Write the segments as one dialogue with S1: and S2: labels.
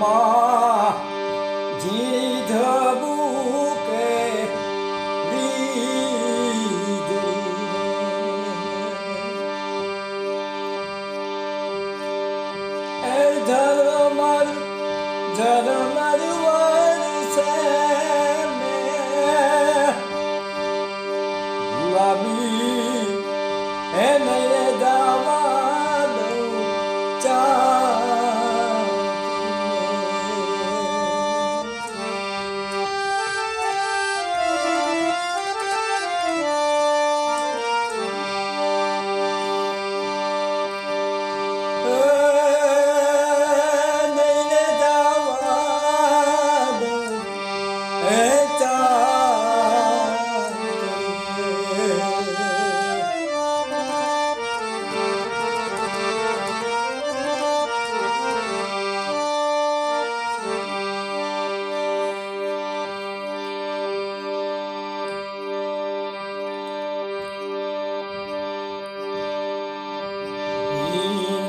S1: মা জিধ বুকে এই ধর্মার ধর্মার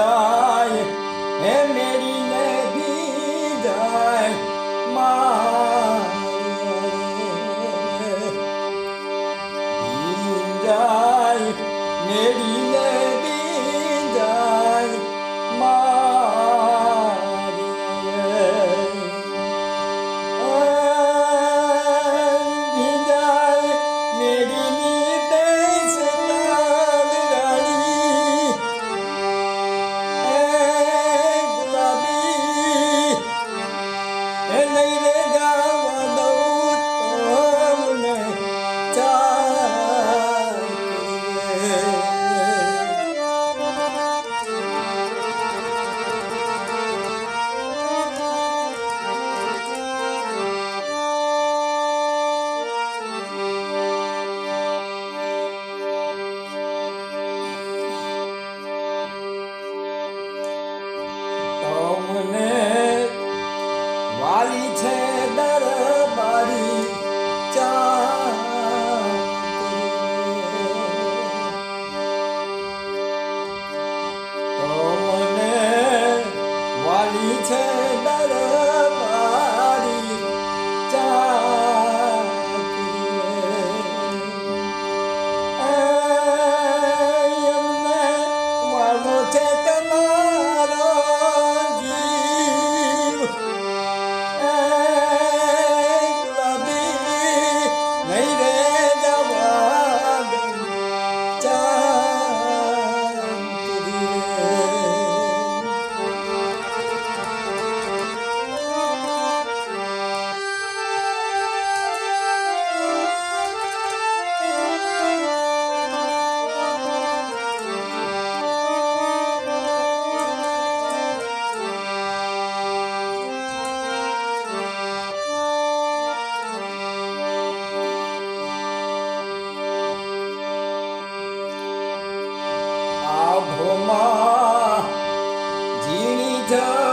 S1: विदाय है मेरी नबी दाय माए मेरी नबी door.